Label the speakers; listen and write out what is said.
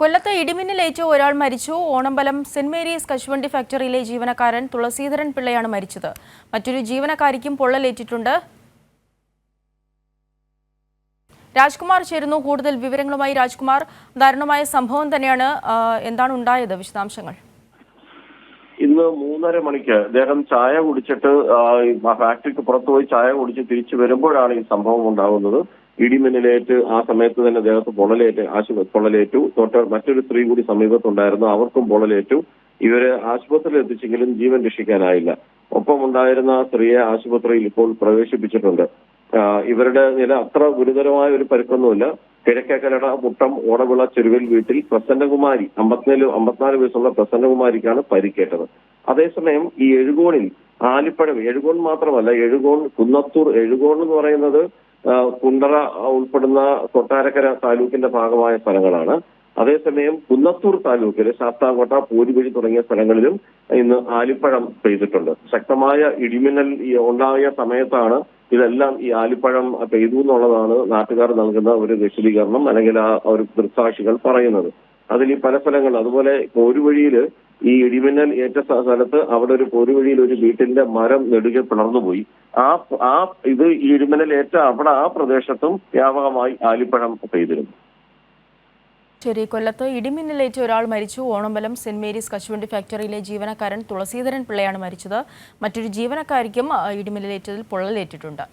Speaker 1: കൊല്ലത്ത് ഇടിമിന്നലേറ്റ് ഒരാൾ മരിച്ചു. ഓണമ്പലം സെന്റ് മേരീസ് കശുവണ്ടി ഫാക്ടറിയിലെ ജീവനക്കാരൻ തുളസീധരൻ പിള്ളയാണ് മരിച്ചത്. മറ്റൊരു ജീവനക്കാരിക്കും പൊള്ളലേറ്റിട്ടുണ്ട്. രാജ്കുമാർ ചേരുന്നു. കൂടുതൽ വിവരങ്ങളുമായി രാജ്കുമാർ. ദാരുണമായ സംഭവം തന്നെയാണ് എന്താണ് ഉണ്ടായത്? വിശദാംശങ്ങൾ.
Speaker 2: ഇന്ന് മൂന്നര മണിക്ക് അദ്ദേഹം ചായ കുടിച്ചിട്ട് ഫാക്ടറിക്ക് പുറത്തുപോയി ചായ കുടിച്ച് തിരിച്ചു വരുമ്പോഴാണ് ഈ സംഭവം ഉണ്ടാകുന്നത്. ഇടിമിന്നലേറ്റ് ആ സമയത്ത് തന്നെ ദേഹത്ത് പൊള്ളലേറ്റ് ആശുപത്രി പൊള്ളലേറ്റു. തൊട്ട് മറ്റൊരു സ്ത്രീ കൂടി സമീപത്തുണ്ടായിരുന്നു. അവർക്കും പൊള്ളലേറ്റു. ഇവരെ ആശുപത്രിയിൽ എത്തിച്ചെങ്കിലും ജീവൻ രക്ഷിക്കാനായില്ല. ഒപ്പം ഉണ്ടായിരുന്ന സ്ത്രീയെ ആശുപത്രിയിൽ ഇപ്പോൾ പ്രവേശിപ്പിച്ചിട്ടുണ്ട്. ഇവരുടെ നില അത്ര ഗുരുതരമായ ഒരു പരുക്കൊന്നുമില്ല. കിഴക്കേക്കരട മുട്ടം ഓടവിള ചെരുവിൽ വീട്ടിൽ പ്രസന്നകുമാരി അമ്പത്തിനാല് അമ്പത്തിനാല് വയസ്സുള്ള പ്രസന്നകുമാരിക്കാണ് പരിക്കേറ്റത്. അതേസമയം ഈ എഴുകോണിൽ ആലിപ്പഴം എഴുകോൺ മാത്രമല്ല എഴുകോൺ കുന്നത്തൂർ എഴുകോൺ എന്ന് പറയുന്നത് കുണ്ടറ ഉൾപ്പെടുന്ന കൊട്ടാരക്കര താലൂക്കിന്റെ ഭാഗമായ സ്ഥലങ്ങളാണ്. അതേസമയം കുന്നത്തൂർ താലൂക്കിലെ ശാസ്താംകോട്ട പൂരിവഴി തുടങ്ങിയ സ്ഥലങ്ങളിലും ഇന്ന് ആലിപ്പഴം പെയ്തിട്ടുണ്ട്. ശക്തമായ ഇടിമിന്നൽ ഉണ്ടായ സമയത്താണ് ഇതെല്ലാം ഈ ആലിപ്പഴം പെയ്തു എന്നുള്ളതാണ് നാട്ടുകാർ നൽകുന്ന ഒരു വിശദീകരണം അല്ലെങ്കിൽ ആ ഒരു ദൃക്സാക്ഷികൾ പറയുന്നത്. അതിൽ ഈ പല സ്ഥലങ്ങൾ അതുപോലെ പോരുവഴിയിൽ ഈ ഇടിമിന്നൽ ഏറ്റ സ്ഥലത്ത് അവിടെ ഒരു പൊരുവഴിയിൽ ഒരു വീട്ടിന്റെ മരം നെടുകെ പിളർന്നുപോയി ആ ആ ഇത് ഈ ഇടിമിന്നൽ ഏറ്റ അവിടെ ആ പ്രദേശത്തും വ്യാപകമായി ആലിപ്പഴം പെയ്തിരുന്നു.
Speaker 1: ശരി കൊല്ലത്ത് ഇടിമിന്നലേറ്റ് ഒരാൾ മരിച്ചു. ഓണമ്പലം സെന്റ് മേരീസ് കശുവണ്ടി ഫാക്ടറിയിലെ ജീവനക്കാരൻ തുളസീധരൻ പിള്ളയാണ് മരിച്ചത്. മറ്റൊരു ജീവനക്കാരിക്കും ഇടിമിന്നലേറ്റതിൽ പൊള്ളലേറ്റിട്ടുണ്ട്.